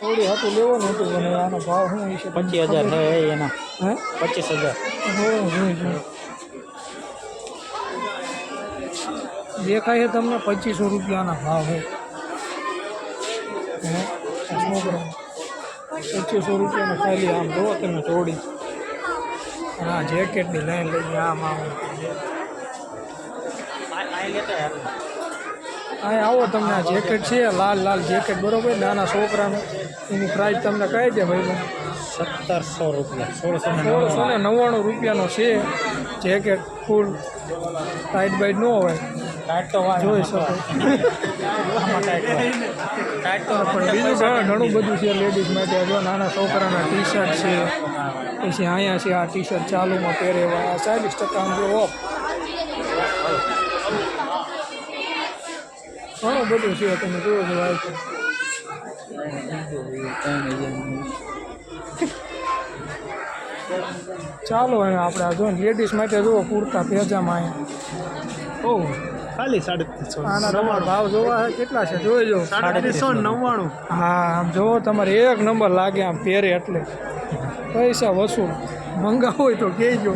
થોડી હતું લેવાનું હતું પણ આનો ભાવ શું હશે પચીસ હજાર? છે એના. હે? પચીસ હજાર. દેખાય છે તમને પચીસો રૂપિયાના ભાવ હે? પચીસો રૂપિયાનો ખાલી આમ જુઓ તમે તોડી અને આ જેકેટની લાઈન લઈને આમ આમ. અહીં આવો તમને આ જેકેટ છે લાલ લાલ જેકેટ બરોબર? નાના છોકરાનું. એની પ્રાઇસ તમને કહી દે ભાઈ સત્તરસો રૂપિયા સોળસો સોળસો ને નવ્વાણું રૂપિયાનો છે જેકેટ ફૂલ ટાઈટ બાઈટ ન હોય. ટાઈટ તો વાળ જોઈ શકો. પણ બીજું ઘણું ઘણું બધું છે લેડીઝ માટે. જો નાના છોકરાના ટી શર્ટ છે. પછી અહીંયા છે આ ટી શર્ટ ચાલુમાં પહેરેવા. આ ચાલીસ ટકા ઓફ ઘણું બધું છે તમે જોવો છો ભાઈ ચાલો હવે આપણે આ જો લેડીઝ માટે જુઓ કુર્તા પેજામાં અહીંયા. ઓહ ખાલી સાડત્રીસો. આના તમારો ભાવ જોવા કેટલા છે? જોઈ જો સાડત્રીસો નવ્વાણું. હા આમ જોવો તમારે એક નંબર લાગે આમ પહેરે એટલે. પૈસા વસૂલ. મંગાવો હોય તો કહેજો.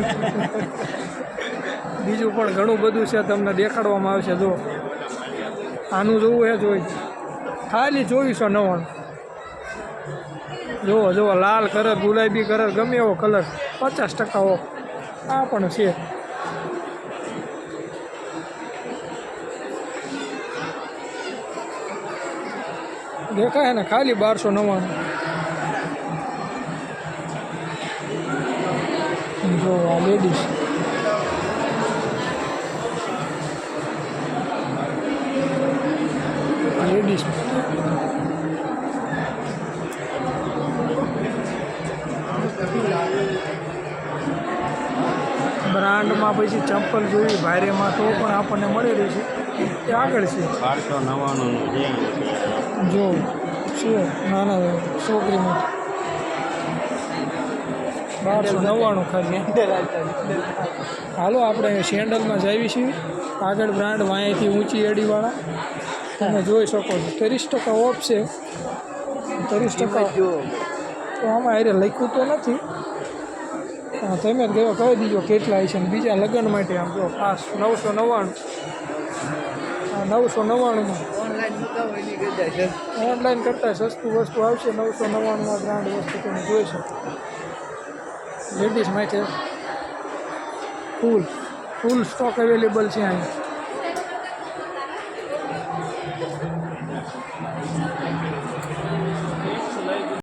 બીજું પણ ઘણું બધું છે તમને દેખાડવામાં આવશે જો આનું જોવું એ જોઈ. ખાલી ચોવીસો નવ્વાણું. જુઓ જુઓ, લાલ કલર, ગુલાબી કલર, ગમે એવો કલર. પચાસ ટકા ઓફ. આ પણ છે. દેખાય ને, ખાલી બારસો નવ્વાણું. જો આ લેડીઝ લેડીઝ બ્રાન્ડમાં પછી ચંપલ જોઈ ભારેમાં તો પણ આપણને મળી રહી છે. એ આગળ છે. બારસો નવ્વાણું જો છે નાના છોકરી માટે બારસો નવ્વાણું ખાલી હાલો આપણે સેન્ડલમાં જઈએ છીએ આગળ બ્રાન્ડ વાંયથી ઊંચી એડીવાળા. તમે જોઈ શકો છો. ત્રીસ ટકા ઓફ છે. ત્રીસ ટકા તો આમાં અરે લખ્યું તો નથી. હા, તમે જ ગયો કહી દીજો કેટલા છે ને બીજા લગ્ન માટે આમ જો ખાસ નવસો નવ્વાણું. નવસો નવ્વાણુંમાં. ઓનલાઈન કરતાં સસ્તું વસ્તુ આવશે નવસો નવ્વાણુંમાં બ્રાન્ડ વસ્તુ તમે જોઈ શકો. લેડીઝ માટે ફૂલ ફૂલ સ્ટોક અવેલેબલ છે અહીં.